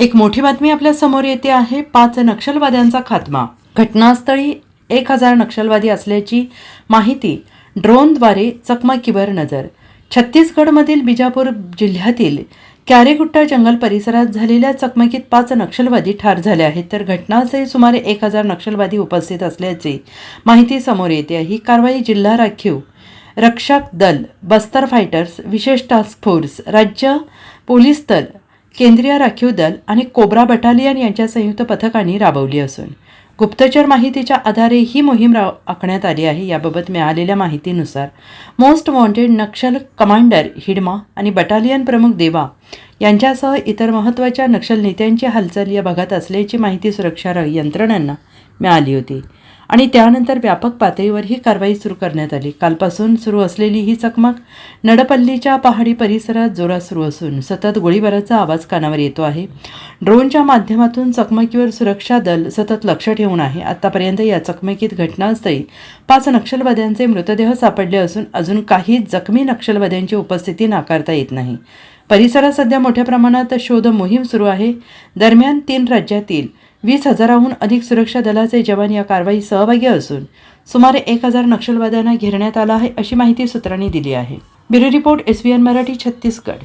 एक मोठी बातमी आपल्यासमोर येते आहे पाच नक्षलवाद्यांचा खात्मा. घटनास्थळी एक हजार नक्षलवादी असल्याची माहिती ड्रोनद्वारे चकमकीवर नजर. छत्तीसगडमधील बिजापूर जिल्ह्यातील कॅरेगुट्टा जंगल परिसरात झालेल्या चकमकीत पाच नक्षलवादी ठार झाले आहेत. तर घटनास्थळी सुमारे एक हजार नक्षलवादी उपस्थित असल्याची माहिती समोर येते ही कारवाई जिल्हा राखीव रक्षक दल बस्तर फायटर्स विशेष टास्क फोर्स राज्य पोलीस दल केंद्रीय राखीव दल आणि कोब्रा बटालियन यांच्या संयुक्त पथकांनी राबवली असून गुप्तचर माहितीच्या आधारे ही मोहीम राव आखण्यात आली आहे याबाबत मिळालेल्या माहितीनुसार most wanted Naxal commander Hidma आणि बटालियन प्रमुख देवा यांच्यासह इतर महत्त्वाच्या नक्षल नेत्यांची हालचाल या भागात असल्याची माहिती सुरक्षा र- यंत्रणांना मिळाली होती. आणि त्यानंतर व्यापक पातळीवर ही कारवाई सुरू करण्यात आली. कालपासून सुरू असलेली ही चकमक नडपल्लीच्या पहाडी परिसरात जोरात सुरू असून सतत गोळीबाराचा आवाज कानावर येतो आहे. ड्रोनच्या माध्यमातून चकमकीवर सुरक्षा दल सतत लक्ष ठेवून आहे. आतापर्यंत या चकमकीत घटनास्थळी पाच नक्षलवाद्यांचे मृतदेह सापडले असून अजून काही जखमी नक्षलवाद्यांची उपस्थिती नाकारता येत नाही. परिसरात सध्या मोठ्या प्रमाणात शोध मोहीम सुरू आहे. दरम्यान तीन राज्यातील वीस हजाराहून अधिक सुरक्षा दलाचे जवान या कारवाईत सहभागी असून सुमारे एक हजार नक्षलवाद्यांना घेरण्यात आलं आहे अशी माहिती सूत्रांनी दिली आहे. Bureau report S V N Marathi Chhattisgarh.